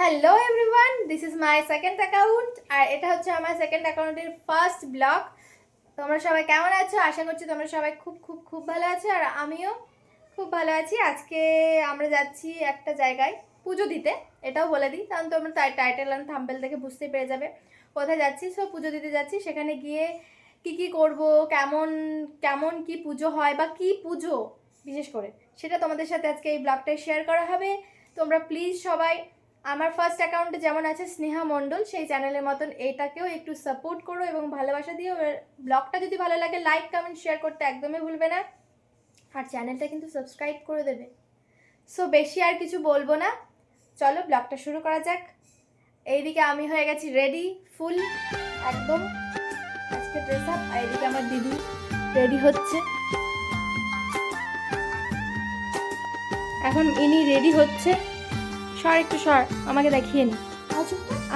Hello everyone this is my second account আর এটা হচ্ছে আমার সেকেন্ড অ্যাকাউন্টের ফার্স্ট ব্লগ তোমরা সবাই কেমন আছো? আশা করছি তোমরা সবাই খুব খুব খুব ভালো আছো, আর আমিও খুব ভালো আছি। আজকে আমরা যাচ্ছি একটা জায়গায় পুজো দিতে, এটাও বলে দিই, কারণ তোমরা টাইটেল অ্যান্ড থাম্পেল দেখে বুঝতেই পেরে যাবে কোথায় যাচ্ছি। সো পুজো দিতে যাচ্ছি, সেখানে গিয়ে কি কি করব, কেমন কেমন কি পুজো হয় বা কি পুজো, বিশেষ করে, সেটা তোমাদের সাথে আজকে এই ব্লগটায় শেয়ার করা হবে। তোমরা প্লিজ সবাই আমার ফার্স্ট অ্যাকাউন্টে যেমন আছে স্নেহা মণ্ডল, সেই চ্যানেলের মতন এইটাকেও একটু সাপোর্ট করো এবং ভালোবাসা দিও। ব্লগটা যদি ভালো লাগে লাইক কমেন্ট শেয়ার করতে একদমই ভুলবে না। আর চ্যানেলটা কিন্তু সাবস্ক্রাইব করে দেবে। সো বেশি আর কিছু বলব না। চলো ব্লগটা শুরু করা যাক। এইদিকে আমি হয়ে গেছি রেডি ফুল একদম। আজকে ড্রেস আপ আর এদিকে আমার দিদি রেডি হচ্ছে। এখন ইনি রেডি হচ্ছে। সর, একটু সর, আমাকে দেখিয়ে নি।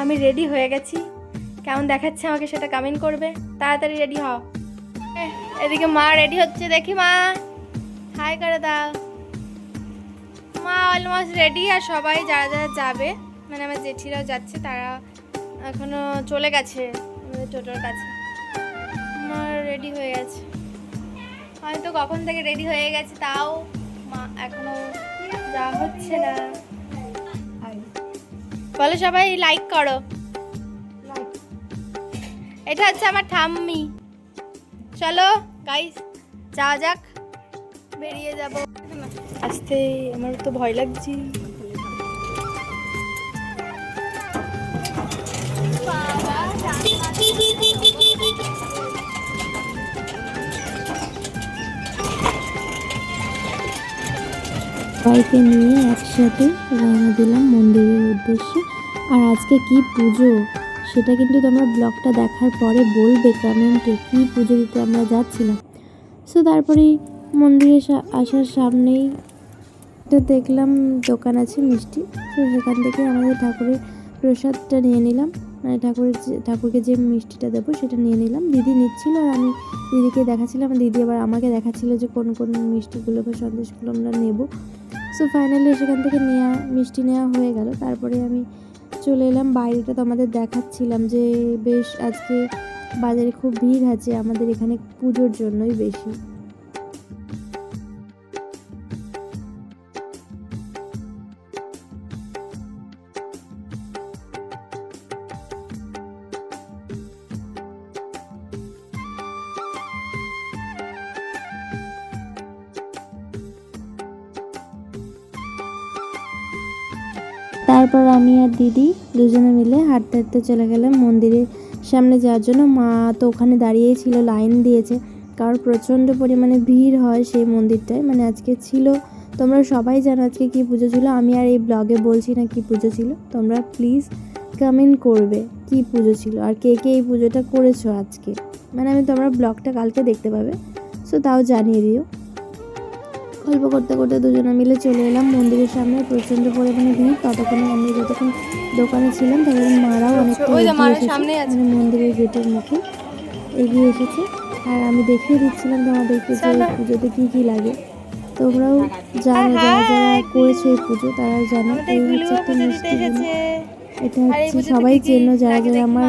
আমি রেডি হয়ে গেছি। কেমন দেখাচ্ছে আমাকে সেটা কমেন্ট করবে। তাড়াতাড়ি রেডি হও। এদিকে মা রেডি হচ্ছে, দেখি মা। হাই করে দাও মা অলমোস্ট রেডি আর সবাই যারা যারা যাবে মানে আমার জেঠিরাও যাচ্ছে, তারা এখনও চলে গেছে, আমাদের টোটোর কাছে। মা রেডি হয়ে গেছে। হয়তো কখন থেকে রেডি হয়ে গেছে, তাও মা এখনও যা হচ্ছে না। বলো সবাই লাইক করো। এটা হচ্ছে আমার ঠাম্মি। চলো গাইস যা যাক বেরিয়ে যাব। আসতে আমার তো ভয় লাগছে। সবাইকে নিয়ে একসাথে রওনা দিলাম মন্দিরের উদ্দেশ্যে। আর আজকে কি পুজো? সেটা কিন্তু তোমরা ব্লগটা দেখার পরে বলবে, কমেন্টে কি পুজো দিতে আমরা যাচ্ছিলাম সো তারপরেই মন্দিরে আসার সামনেই দেখলাম দোকান আছে মিষ্টি। তো সেখান থেকে আমাদের ঠাকুরের প্রসাদটা নিয়ে নিলাম। মানে ঠাকুরের ঠাকুরকে যে মিষ্টিটা দেবো সেটা নিয়ে নিলাম। দিদি নিচ্ছিল আর আমি দিদিকে দেখাচ্ছিলাম। দিদি আবার আমাকে দেখাচ্ছিল যে কোন কোন মিষ্টিগুলো বা সন্দেশগুলো আমরা নেব। সো ফাইনালি সেখান থেকে নেওয়া মিষ্টি নেওয়া হয়ে গেল। তারপরে আমি চলে এলাম। বাইরেটা তো আমাদের দেখাচ্ছিলাম যে বেশ আজকে বাজারে খুব ভিড় আছে। আমাদের এখানে পুজোর জন্যই বেশি। তারপর আমি আর দিদি দুজনে মিলে হাঁটতে হাঁটতে চলে গেলাম মন্দিরের সামনে যাওয়ার জন্য। মা তো ওখানে দাঁড়িয়েই ছিল, লাইন দিয়েছে। কারণ প্রচণ্ড পরিমাণে ভিড় হয় সেই মন্দিরটায়। মানে আজকে ছিল, তোমরা সবাই জানো আজকে কী পুজো ছিল। আমি আর এই ব্লগে বলছি না কী পুজো ছিল। তোমরা প্লিজ কমেন্ট করবে কী পুজো ছিল আর কে কে এই পুজোটা করেছ আজকে। মানে আমি তোমরা ব্লগটা কালকে দেখতে পাবে। সো তাও জানিয়ে দিও। গল্প করতে করতে দুজনে মিলে চলে এলাম মন্দিরের সামনে। প্রচণ্ড পরিমাণে ভিড়। ততক্ষণে আমরা যতক্ষণ দোকানে ছিলাম ততক্ষণ মারাও অনেকটা এসেছে, মানে মন্দিরের গেটের মুখে এগিয়ে এসেছে। আর আমি দেখিয়ে দিচ্ছিলাম তোমাদেরকে যে। পুজোতে কী কী লাগে। তোমরাও জানো যারা যারা করেছ এই পুজো তারা জানো এই হচ্ছে একটা মিষ্টি এটা হচ্ছে সবাই চেনো যারা যারা আমার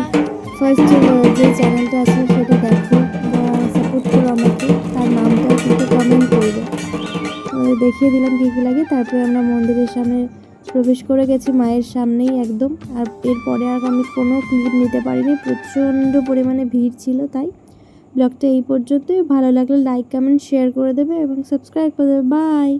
ফার্স্ট যে চ্যানেলটা আছে সেটা দেখো বা সাপোর্ট করো আমাকে। তার নামটা কিন্তু কমেন্ট করবে। দেখিয়ে দিলাম কী কী লাগে। তারপরে আমরা মন্দিরের সামনে প্রবেশ করে গেছি, মায়ের সামনেই একদম। আর এরপরে আর আমি কোনো ক্লিপ নিতে পারিনি, প্রচণ্ড পরিমাণে ভিড় ছিল তাই। ব্লগটা এই পর্যন্তই। ভালো লাগলে লাইক কমেন্ট শেয়ার করে দেবে এবং সাবস্ক্রাইব করে দেবে। বাই